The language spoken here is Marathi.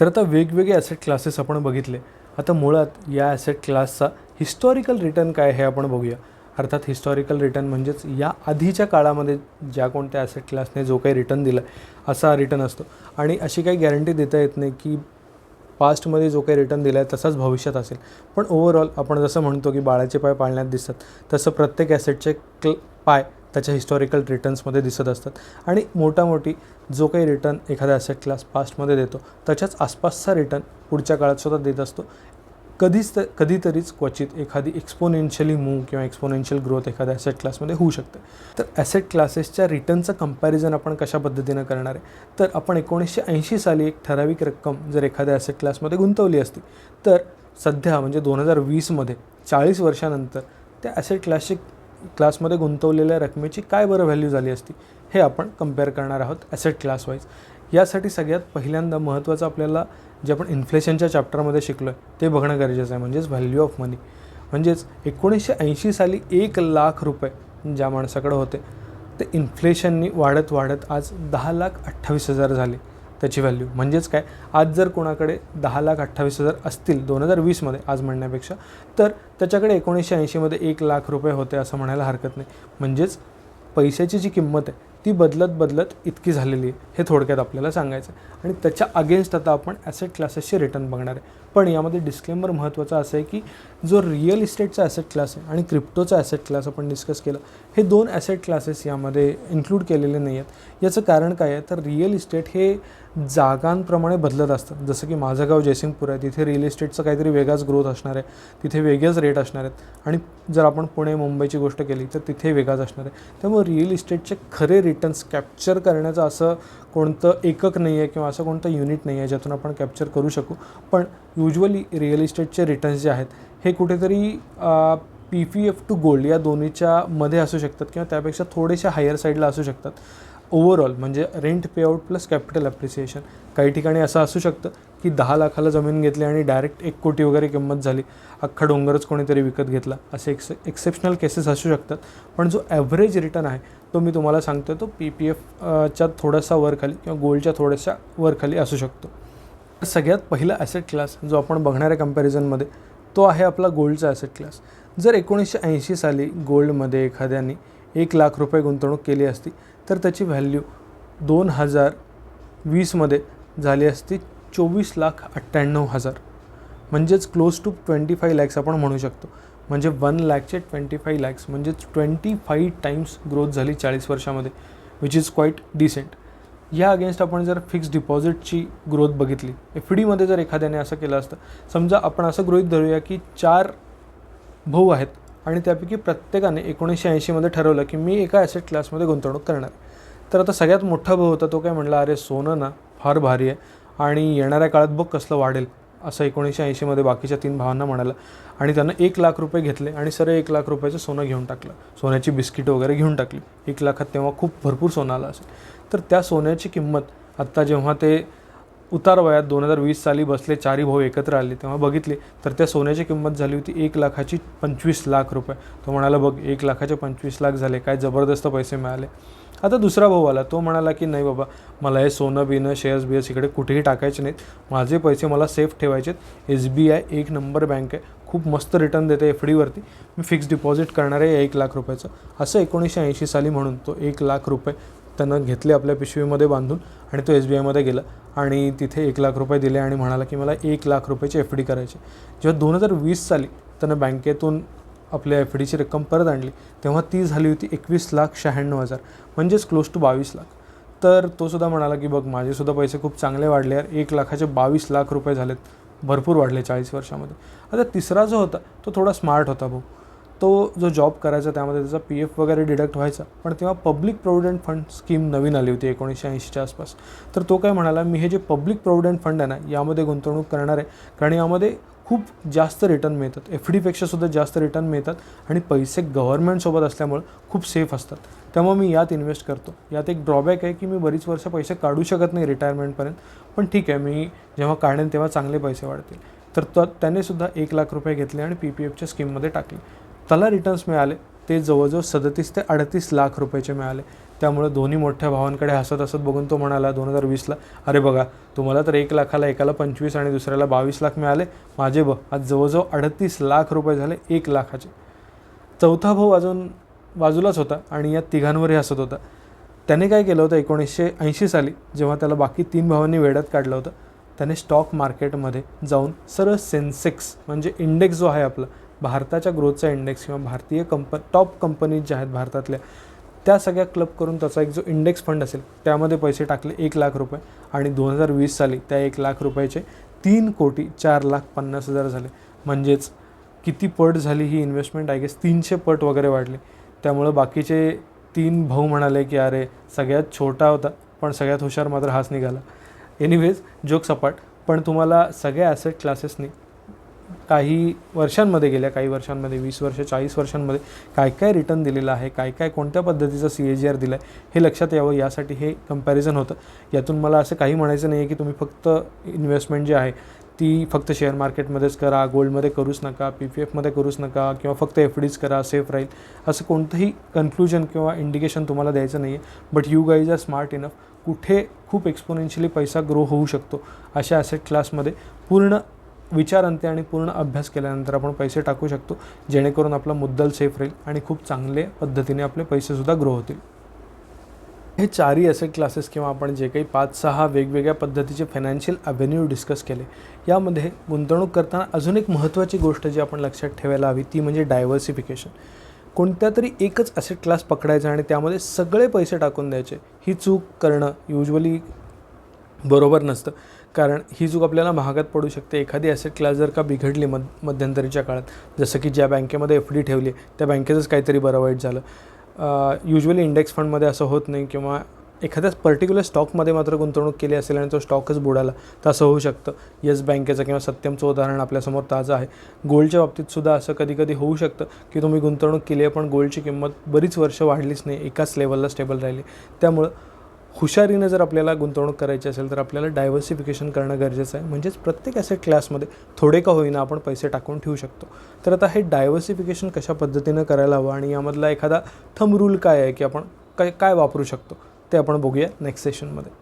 तर आता वेगवेगळे ॲसेट क्लासेस आपण बघितले. आता मुळात या ॲसेट क्लासचा हिस्टॉरिकल रिटर्न काय हे आपण बघूया. अर्थात हिस्टॉरिकल रिटर्न म्हणजेच या आधीच्या काळामध्ये ज्या कोणत्या ॲसेट क्लासने जो काही रिटर्न दिला आहे असा रिटर्न असतो. आणि अशी काही गॅरंटी देता येत नाही की पास्टमध्ये जो काही रिटर्न दिला आहे तसाच भविष्यात असेल. पण ओव्हरऑल आपण जसं म्हणतो की बाळाचे पाय पाळण्यात दिसतात तसं प्रत्येक ॲसेटचे क्ल पाय त्याच्या हिस्टॉरिकल रिटर्न्समध्ये दिसत असतात. आणि मोठामोठी जो काही रिटर्न एखादा असेट क्लास पास्टमध्ये देतो त्याच्याच आसपासचा रिटर्न पुढच्या काळात सुद्धा देत असतो. कधीच तर कधीतरीच क्वचित एखादी एक्सपोनेन्शियली मूव किंवा एक्सपोनेन्शियल ग्रोथ एखाद्या ॲसेट क्लासमध्ये होऊ शकते. तर ॲसेट क्लासेसच्या रिटर्नचं कंपॅरिझन आपण कशा पद्धतीनं करणार आहे? तर आपण एकोणीसशे ऐंशी साली एक ठराविक रक्कम जर एखाद्या ॲसेट क्लासमध्ये गुंतवली असती तर सध्या म्हणजे दोन हजार वीसमध्ये चाळीस वर्षानंतर त्या ॲसेट क्लासची क्लासमध्ये गुंतवलेल्या रकमेची काय बरं व्हॅल्यू झाली असती हे आपण कंपेअर करणार आहोत ॲसेट क्लास वाईज यासाठी सगळ्यात पहिल्यांदा महत्त्वाचं आपल्याला जे आपण इन्फ्लेशनच्या चॅप्टरमध्ये शिकलो आहे ते बघणं गरजेचं आहे. म्हणजेच व्हॅल्यू ऑफ मनी म्हणजेच एकोणीसशे ऐंशी साली एक लाख रुपये ज्या माणसाकडे होते ते इन्फ्लेशननी वाढत वाढत आज दहा लाख अठ्ठावीस हजार झाले. त्याची व्हॅल्यू म्हणजेच काय? आज जर कोणाकडे दहा लाख अठ्ठावीस हजार असतील दोन हजार वीसमध्ये आज म्हणण्यापेक्षा तर त्याच्याकडे एकोणीसशे ऐंशीमध्ये एक लाख रुपये होते असं म्हणायला हरकत नाही. म्हणजेच पैशाची जी किंमत आहे ती बदलत बदलत इतकी झालेली आहे हे थोडक्यात आपल्याला सांगायचं आहे. आणि त्याच्या अगेन्स्ट आता आपण ॲसेट क्लासेसचे रिटर्न बघणार आहे. पण यामध्ये डिस्क्लेमर महत्त्वाचा असं आहे की जो रिअल इस्टेटचा ॲसेट क्लास आहे आणि क्रिप्टोचा ॲसेट क्लास आपण डिस्कस केला हे दोन ॲसेट क्लासेस यामध्ये इन्क्लूड केलेले नाही आहेत. याचं कारण काय आहे? तर रिअल इस्टेट हे जागांप्रमाणे बदलत असतं. जसं की माझं गाव जयसिंगपूर आहे तिथे रिअल इस्टेटचा काहीतरी वेगळाच ग्रोथ असणार आहे. तिथे वेगळेच रेट असणार आहेत. आणि जर आपण पुणे मुंबईची गोष्ट केली तर तिथे वेगळाच असणार आहे. त्यामुळे रिअल इस्टेटचे खरे रिटर्न्स कॅप्चर करण्याचं असं कोणतं एकक नाही आहे किंवा असं कोणतं युनिट नाही आहे ज्यातून आपण कॅप्चर करू शकू. पण युजली रिअल इस्टेटचे रिटर्न्स जे आहेत हे कुठेतरी P P F to gold या दोन्हीच्या मध्ये असू शकतात किंवा त्यापेक्षा थोडेशा हायर साईडला असू शकतात. ओव्हरऑल म्हणजे rent payout plus capital appreciation काही ठिकाणी असं असू शकतं की दहा लाखाला जमीन घेतली आणि डायरेक्ट एक कोटी वगैरे किंमत झाली. अख्खा डोंगरच कोणीतरी विकत घेतला. असे एक्स एक्सेप्शनल केसेस असू शकतात. पण जो ॲव्हरेज रिटर्न आहे तो मी तुम्हाला सांगतो तो पी पी एफच्या थोडासा वरखाली किंवा गोल्डच्या थोड्याशा वरखाली असू शकतो. सगळ्यात पहिला ॲसेट क्लास जो आपण बघणाऱ्या कम्पॅरिझनमध्ये तो आहे आपला गोल्डचा ॲसेट क्लास जर एकोणीसशे ऐंशी साली गोल्डमध्ये एखाद्याने एक लाख रुपये गुंतवणूक केली असती तर त्याची व्हॅल्यू दोन हजार वीसमध्ये झाली असती चोवीस लाख अठ्ठ्याण्णव हजार. म्हणजेच close to twenty five lakhs आपण म्हणू शकतो. म्हणजे वन लॅकचे ट्वेंटी फाय लॅक्स म्हणजेच ट्वेंटी फाईव्ह टाईम्स ग्रोथ झाली चाळीस वर्षामध्ये विच इज क्वाईट डिसेंट या अगेन्स्ट आपण जर फिक्स डिपॉझिटची ग्रोथ बघितली एफ डीमध्ये जर एखाद्याने असं केलं असतं समजा आपण असं गृहित धरूया की चार भाऊ आहेत आणि त्यापैकी प्रत्येकाने एकोणीसशे ऐंशीमध्ये ठरवलं की मी एका ॲसेट क्लासमध्ये गुंतवणूक करणार तर आता सगळ्यात मोठा भाऊ होता तो काय म्हणला अरे सोनं ना फार भारी आहे आणि येणाऱ्या काळात बघ कसलं वाढेल. असं एकोणीसशे ऐंशीमध्ये बाकीच्या तीन भावांना म्हणाला. आणि त्यानं एक लाख रुपये घेतले आणि सर एक लाख रुपयाचं सोनं घेऊन टाकलं. सोन्याची बिस्किट वगैरे घेऊन टाकली. एक लाखात तेव्हा खूप भरपूर सोनं आलं असेल. तर त्या सोन्याची किंमत आत्ता जेव्हा ते उतार वयात दोन हजार वीस साली बसले चारही भाऊ एकत्र आले. तेव्हा बघितले तर त्या सोन्याची किंमत झाली होती एक लाखाची पंचवीस लाख रुपये. तो म्हणाला बघ एक लाखाचे पंचवीस लाख झाले काय जबरदस्त पैसे मिळाले. आता दुसरा भाऊ आला. तो म्हणाला की नाही बाबा मला हे सोनं बिनं शेअर्स बिअर्स इकडे कुठेही टाकायचे नाहीत. माझे पैसे मला सेफ ठेवायचे आहेत. एस बी आय एक नंबर बँक आहे. खूप मस्त रिटर्न देते एफ डीवरती मी फिक्स डिपॉझिट करणार आहे एक लाख रुपयाचं. असं एकोणीसशे ऐंशी साली म्हणून तो एक लाख रुपये त्यानं घेतले आपल्या पिशवीमध्ये बांधून आणि तो एस बी आयमध्ये गेला. आणि तिथे एक लाख रुपये दिले आणि म्हणाला की मला एक लाख रुपयाची एफ डी करायची. जेव्हा दोन हजार वीस साली त्यानं बँकेतून आपल्या एफ डीची रक्कम परत आणली तेव्हा ती झाली होती एकवीस लाख शहाण्णव हजार म्हणजेच क्लोज टू बावीस लाख. तर तो सुद्धा म्हणाला की बघ माझेसुद्धा पैसे खूप चांगले वाढले यार एक लाखाचे बावीस लाख रुपये झालेत भरपूर वाढले चाळीस वर्षामध्ये. आता तिसरा जो होता तो थोडा स्मार्ट होता भाऊ. तो जो जॉब करायचा त्यामध्ये त्याचा पी एफ वगैरे डिडक्ट व्हायचा. पण तेव्हा पब्लिक प्रोव्हिडंट फंड स्कीम नवीन आली होती एकोणीसशे ऐंशीच्या आसपास. तर तो काय म्हणाला मी हे जे पब्लिक प्रोव्हिडंट फंड आहे ना यामध्ये गुंतवणूक करणार आहे. कारण यामध्ये खूप जास्त रिटर्न मिळतात. एफ डीपेक्षा सुद्धा जास्त रिटर्न मिळतात आणि पैसे गव्हर्नमेंटसोबत असल्यामुळं खूप सेफ असतात. त्यामुळे मी यात इन्व्हेस्ट करतो. यात एक ड्रॉबॅक आहे की मी बरीच वर्ष पैसे काढू शकत नाही रिटायरमेंटपर्यंत पण ठीक आहे मी जेव्हा काढेन तेव्हा चांगले पैसे वाढतील. तर त्याने सुद्धा एक लाख रुपये घेतले आणि पी पी एफच्या स्कीममध्ये टाकले. त्याला रिटर्न्स मिळाले. ते जवळजवळ सदतीस ते अडतीस लाख रुपयाचे मिळाले. त्यामुळे दोन्ही मोठ्या भावांकडे हसत हसत बघून तो म्हणाला दोन हजार वीसला अरे बघा तुम्हाला तर एक लाखाला एकाला पंचवीस आणि दुसऱ्याला बावीस लाख मिळाले. माझे ब आज जवळजवळ अडतीस लाख रुपये झाले एक लाखाचे. चौथा भाऊ अजून बाजूलाच होता आणि या तिघांवरही हसत होता. त्याने काय केलं होतं एकोणीसशे ऐंशी साली जेव्हा त्याला बाकी तीन भावांनी वेड्यात काढलं होतं त्याने स्टॉक मार्केटमध्ये जाऊन सरळ सेन्सेक्स म्हणजे इंडेक्स जो आहे आपला भारताच्या ग्रोथचा इंडेक्स किंवा भारतीय कंप टॉप कंपनीज ज्या आहेत भारतातल्या त्या सगळ्या क्लब करून त्याचा एक जो इंडेक्स फंड असेल त्यामध्ये पैसे टाकले एक लाख रुपये. आणि दोन हजार वीस साली त्या एक लाख रुपयाचे तीन कोटी चार लाख पन्नास हजार झाले. म्हणजेच किती पट झाली ही इन्व्हेस्टमेंट आय गेस तीनशे पट वगैरे वाढली. त्यामुळं बाकीचे तीन भाऊ म्हणाले की अरे सगळ्यात छोटा होता पण सगळ्यात हुशार मात्र हाच निघाला. एनिवेज जोक सपाट पण तुम्हाला सगळ्या ॲसेट क्लासेसनी काही वर्षांमध्ये गेल्या काही वर्षांमध्ये वीस वर्ष चाळीस वर्षांमध्ये काय काय रिटर्न दिलेलं आहे काय काय कोणत्या पद्धतीचं सी ए जी आर दिलं आहे हे लक्षात यावं. यासाठी हे कंपॅरिझन होतं. यातून मला असं काही म्हणायचं नाही आहे की तुम्ही फक्त इन्व्हेस्टमेंट जी आहे ती फक्त शेअर मार्केटमध्येच करा गोल्डमध्ये करूच नका पी पी एफमध्ये करूच नका किंवा फक्त एफ डीच करा सेफ राहील. असं कोणतंही कन्क्लुजन किंवा इंडिकेशन तुम्हाला द्यायचं नाही आहे but you guys are smart enough कुठे खूप एक्सपोनेन्शियली पैसा ग्रो होऊ शकतो अशा ॲसेट क्लासमध्ये पूर्ण विचारांते आणि पूर्ण अभ्यास केल्यानंतर आपण पैसे टाकू शकतो जेणेकरून आपला मुद्दल सेफ राहील आणि खूप चांगल्या पद्धतीने आपले पैसेसुद्धा ग्रो होतील. हे चारही असे क्लासेस किंवा आपण जे काही पाच सहा वेगवेगळ्या पद्धतीचे फायनान्शियल अव्हेन्यू डिस्कस केले यामध्ये गुंतवणूक करताना अजून एक महत्त्वाची गोष्ट जी आपण लक्षात ठेवायला हवी ती म्हणजे डायव्हर्सिफिकेशन कोणत्या तरी एकच असेट क्लास पकडायचा आणि त्यामध्ये सगळे पैसे टाकून द्यायचे ही चूक करणं युजली बरोबर नसतं. कारण ही चूक आपल्याला महागात पडू शकते. एखादी ॲसेट क्लास जर का बिघडली मध मध्यंतरीच्या काळात जसं की ज्या बँकेमध्ये एफ डी ठेवली त्या बँकेचंच काहीतरी बरं वाईट झालं. युजली इंडेक्स फंडमध्ये असं होत नाही किंवा एखाद्या पर्टिक्युलर स्टॉकमध्ये मात्र गुंतवणूक केली असेल आणि तो स्टॉकच बुडाला तर असं होऊ शकतं. येस बँकेचं किंवा सत्यमचं उदाहरण आपल्यासमोर ताजं आहे. गोल्डच्या बाबतीत सुद्धा असं कधी कधी होऊ शकतं की तुम्ही गुंतवणूक केली आहे पण गोल्डची किंमत बरीच वर्ष वाढलीच नाही एकाच लेवलला स्टेबल राहिली. त्यामुळं हुशारीनं जर आपल्याला गुंतवणूक करायची असेल तर आपल्याला डायव्हर्सिफिकेशन करणं गरजेचं आहे. म्हणजेच प्रत्येक ॲसेट क्लासमध्ये थोडे का होईना आपण पैसे टाकून ठेवू शकतो. तर आता हे डायव्हर्सिफिकेशन कशा पद्धतीनं करायला हवं आणि यामधला एखादा थंब रूल काय आहे की आपण काय काय वापरू शकतो ते आपण बघूया नेक्स्ट सेशनमध्ये